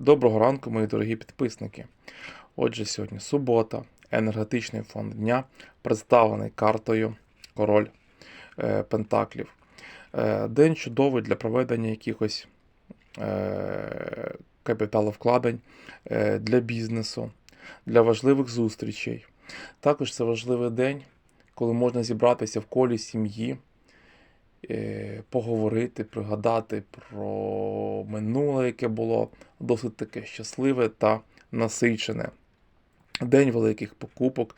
Доброго ранку, мої дорогі підписники. Отже, сьогодні субота, енергетичний фон дня, представлений картою Король е, Пентаклів. Е, день чудовий для проведення якихось е, капіталовкладень е, для бізнесу, для важливих зустрічей. Також це важливий день, коли можна зібратися в колі сім'ї, поговорити, пригадати про минуле, яке було досить таке щасливе та насичене. День великих покупок,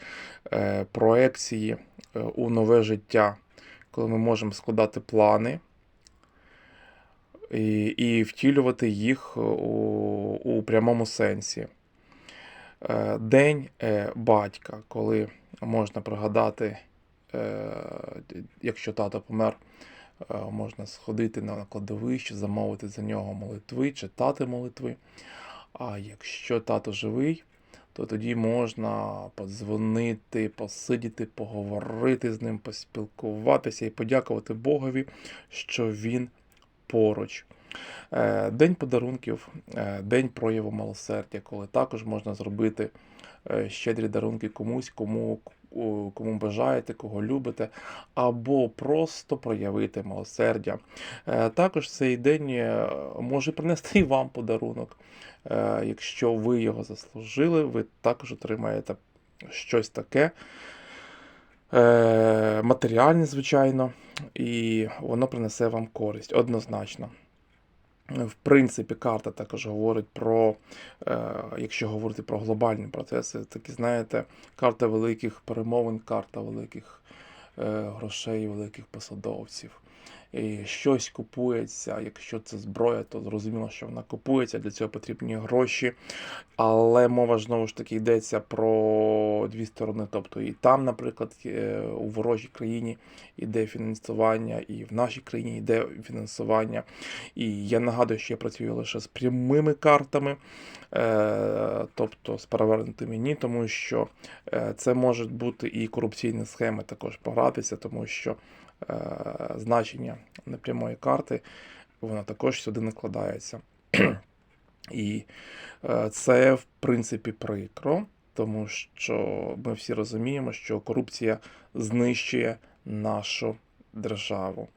е, проекції е, у нове життя, коли ми можемо складати плани і, і втілювати їх у, у прямому сенсі. Е, День е, батька, коли можна пригадати, е, якщо тато помер, е, можна сходити на кладовище, замовити за нього молитви, читати молитви. А якщо тато живий, то тоді можна подзвонити, посидіти, поговорити з ним, поспілкуватися і подякувати Богові, що він поруч. Е, День подарунків, е, день прояву милосердя, коли також можна зробити е, щедрі дарунки комусь, кому, кому бажаєте, кого любите, або просто проявити милосердя. Е, Також цей день е, може принести і вам подарунок. Е, Якщо ви його заслужили, ви також отримаєте щось таке. Матеріальне, звичайно, і воно принесе вам користь однозначно. В принципі, карта також говорить про, е, якщо говорити про глобальні процеси, такі, знаєте, карта великих перемовин, карта великих е, грошей, великих посадовців. Щось купується, якщо це зброя, то зрозуміло, що вона купується, для цього потрібні гроші. Але мова знову ж таки йдеться про дві сторони. Тобто і там, наприклад, е, у ворожій країні йде фінансування, і в нашій країні йде фінансування. І я нагадую, що я працюю лише з прямими картами, е, тобто з перевернутими ні, тому що е, це можуть бути і корупційні схеми також погратися, тому що е, значення непрямої карти воно також сюди накладається. І е, це, в принципі, прикро, тому що ми всі розуміємо, що корупція знищує нашу державу.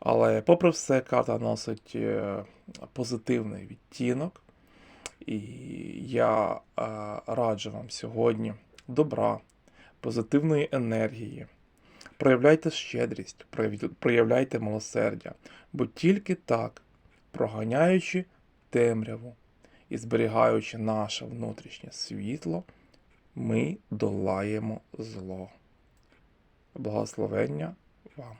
Але, попри все, карта носить е, позитивний відтінок. І я е, раджу вам сьогодні добра, позитивної енергії. Проявляйте щедрість, проявляйте милосердя, бо тільки так, проганяючи темряву і зберігаючи наше внутрішнє світло, ми долаємо зло. Благословення вам!